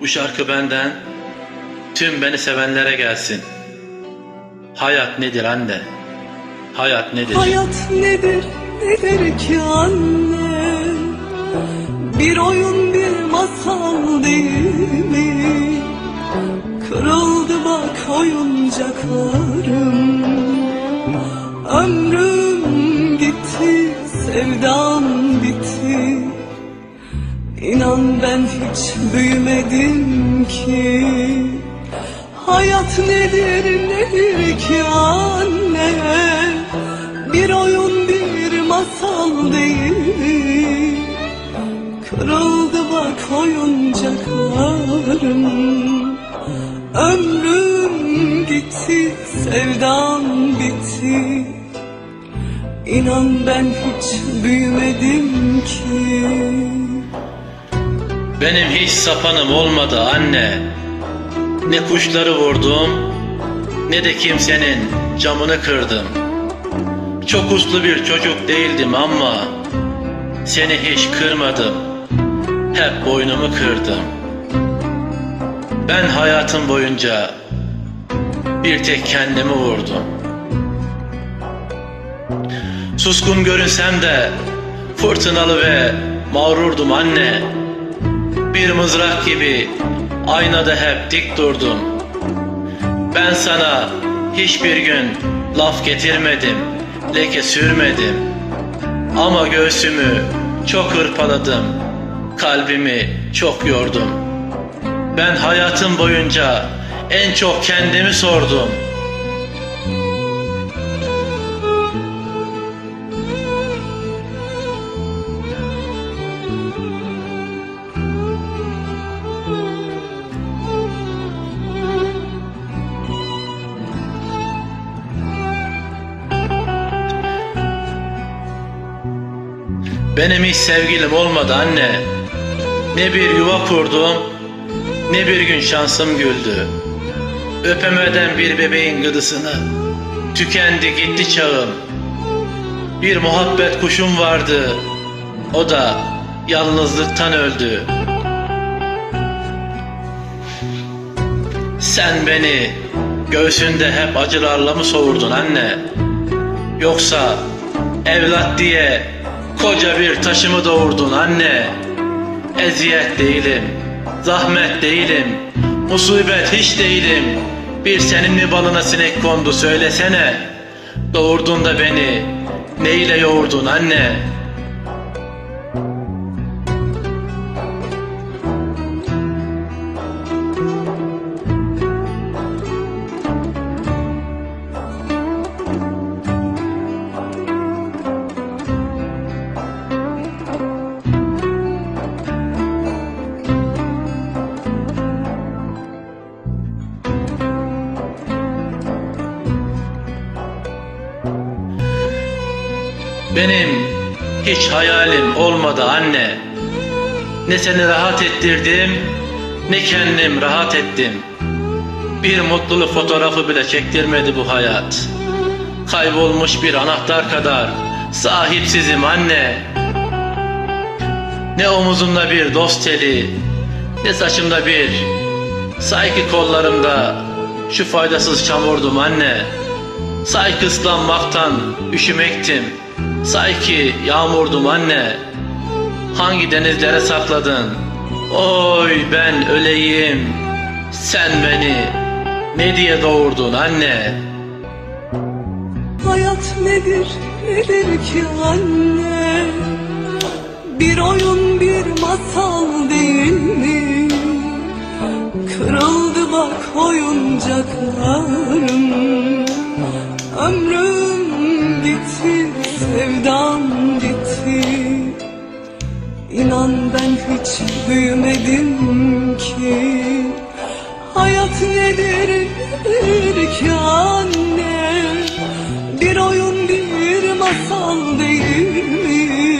Bu şarkı benden tüm beni sevenlere gelsin. Hayat nedir anne? Hayat nedir? Hayat nedir, nedir ki anne? Bir oyun, bir masal değil mi? Kırıldı bak oyuncaklarım Ömrüm gitti, sevdam İnan ben hiç büyümedim ki. Hayat nedir nedir ki anne? Bir oyun bir masal değil. Kırıldı bak oyuncaklarım Ömrüm gitti sevdam bitti. İnan ben hiç büyümedim ki Benim hiç sapanım olmadı anne. Ne kuşları vurdum ne de kimsenin camını kırdım. Çok uslu bir çocuk değildim ama seni hiç kırmadım. Hep boynumu kırdım. Ben hayatım boyunca bir tek kendimi vurdum. Suskun görünsem de fırtınalı ve mağrurdum anne. Bir mızrak gibi aynada hep dik durdum. Ben sana hiçbir gün laf getirmedim, leke sürmedim. Ama göğsümü çok hırpaladım, kalbimi çok yordum. Ben hayatım boyunca en çok kendimi sordum. Benim hiç sevgilim olmadı anne. Ne bir yuva kurdum, ne bir gün şansım güldü. Öpemeden bir bebeğin gıdısını, tükendi gitti çağım. Bir muhabbet kuşum vardı, o da yalnızlıktan öldü. Sen beni göğsünde hep acılarla mı soğurdun anne? Yoksa evlat diye koca bir taşımı doğurdun anne. Eziyet değilim, zahmet değilim, musibet hiç değilim. Bir senin mi balına sinek kondu söylesene. Doğurdun da beni neyle yoğurdun anne? Benim hiç hayalim olmadı anne. Ne seni rahat ettirdim, ne kendim rahat ettim. Bir mutluluk fotoğrafı bile çektirmedi bu hayat. Kaybolmuş bir anahtar kadar sahipsizim anne. Ne omuzumda bir dost teli, ne saçımda bir, sanki kollarımda şu faydasız çamurdum anne. Sanki ıslanmaktan üşümektim. Sanki yağmurdum anne. Hangi denizlere sakladın? Oy ben öleyim. Sen beni ne diye doğurdun anne? Hayat nedir, nedir ki anne? Bir oyun, bir masal değil mi? Kırıldı bak oyuncaklarım Ömrüm İnan ben hiç büyümedim ki. Hayat nedir, ki anne? Bir oyun bir masal değil mi